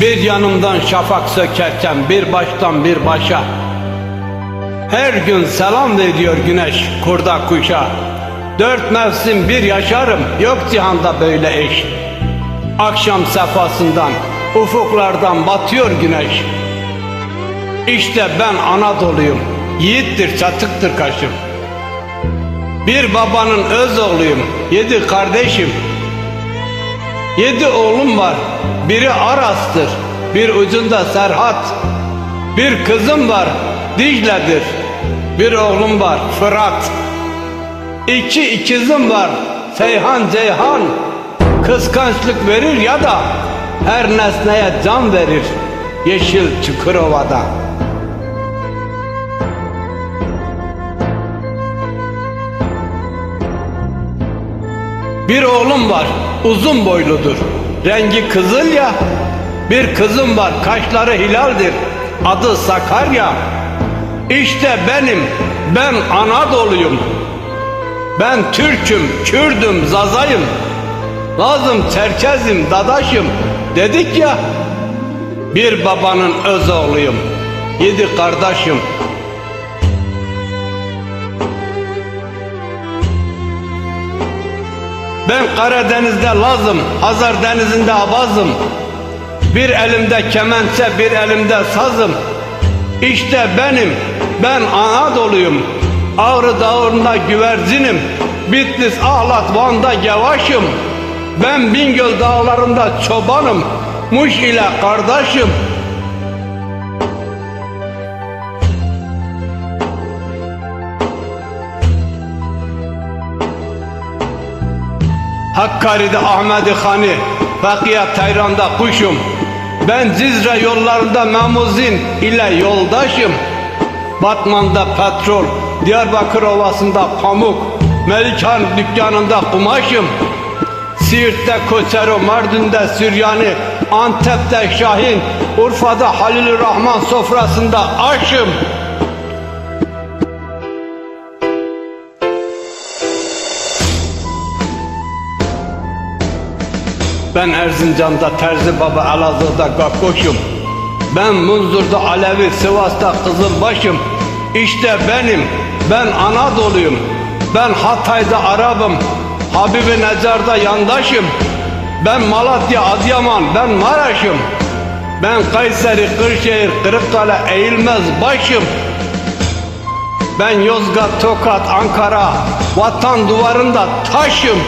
Bir yanımdan şafak sökerken bir baştan bir başa. Her gün selam veriyor güneş kurda kuşa. Dört mevsim bir yaşarım yok cihanda böyle eş. Akşam sefasından ufuklardan batıyor güneş. İşte ben Anadolu'yum Yiğittir çatıktır kaşım. Bir babanın öz oğluyum Yedi kardeşim Yedi oğlum var. Biri Aras'tır. Bir ucunda Serhat. Bir kızım var. Dicle'dir. Bir oğlum var. Fırat. İki ikizim var. Seyhan Ceyhan. Kıskançlık verir ya da her nesneye can verir. Yeşil Çukurova'da. Bir oğlum var, uzun boyludur. Rengi kızıl ya. Bir kızım var, kaşları hilaldir. Adı Sakarya. İşte benim, ben Anadolu'yum. Ben Türk'üm, Kürdüm, Zazayım. Lazım, Çerkezim, Dadaşım. Dedik ya, bir babanın öz oğluyum. Yedi kardeşim. Ben Karadeniz'de Lazım, Hazar Denizi'nde Abazım. Bir elimde kemençe, bir elimde sazım. İşte benim, ben Anadolu'yum. Ağrı Dağı'nda güvercinim. Bitlis, Ahlat, Van'da gevaşım. Ben Bingöl dağlarında çobanım. Muş ile kardeşim. Hakkari'de Ahmedi Hani, Fakiye Tayran'da kuşum. Ben Cizre yollarında Memuzin ile yoldaşım. Batman'da petrol, Diyarbakır Ovası'nda pamuk, Melikan dükkanında kumaşım. Siirt'te Koçero, Mardin'de Süryani, Antep'te Şahin, Urfa'da Halil Rahman sofrasında aşım. Ben Erzincan'da Terzi Baba, Elazığ'da Gakkoş'um. Ben Munzur'da Alevi, Sivas'ta Kızılbaş'ım. İşte benim, ben Anadolu'yum. Ben Hatay'da Arap'ım, Habibi Necar'da yandaşım. Ben Malatya, Adıyaman, ben Maraş'ım. Ben Kayseri, Kırşehir, Kırıkkale, Eğilmez başım. Ben Yozgat, Tokat, Ankara, vatan duvarında taşım.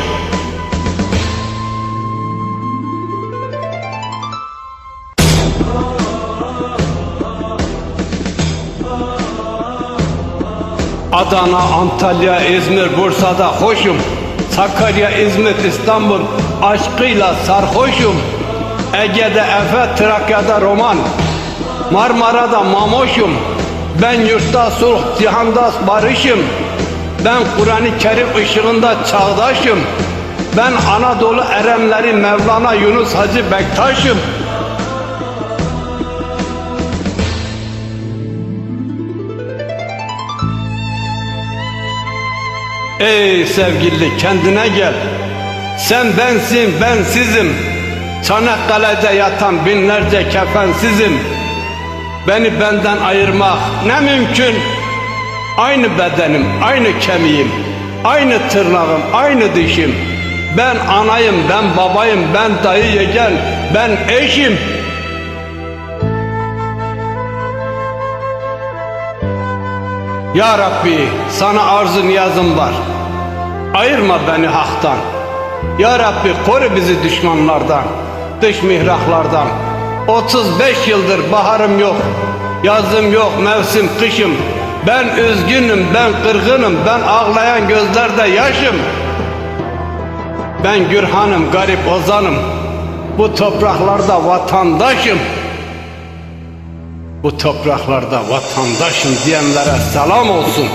Adana, Antalya, İzmir, Bursa'da hoşum. Sakarya, İzmit, İstanbul aşkıyla sarhoşum. Ege'de Efe, Trakya'da roman. Marmara'da mamoşum. Ben yurtta sulh, cihanda barışım. Ben Kur'an-ı Kerim ışığında çağdaşım. Ben Anadolu erenleri Mevlana Yunus Hacı Bektaş'ım. Ey sevgili kendine gel. Sen bensin ben sizim. Çanakkale'de yatan binlerce kefensizim. Beni benden ayırmak ne mümkün. Aynı bedenim, aynı kemiğim, aynı tırnağım, aynı dişim. Ben anayım, ben babayım, ben dayı yeğen, ben eşim. Ya Rabbi sana arzu niyazım var. Ayırma beni haktan. Ya Rabbi koru bizi düşmanlardan, dış mihraklardan. 35 yıldır baharım yok, yazım yok, mevsim kışım. Ben üzgünüm, ben kırgınım, ben ağlayan gözlerde yaşım. Ben Gürhan'ım, garip ozanım. Bu topraklarda vatandaşım. Bu topraklarda vatandaşım diyenlere selam olsun.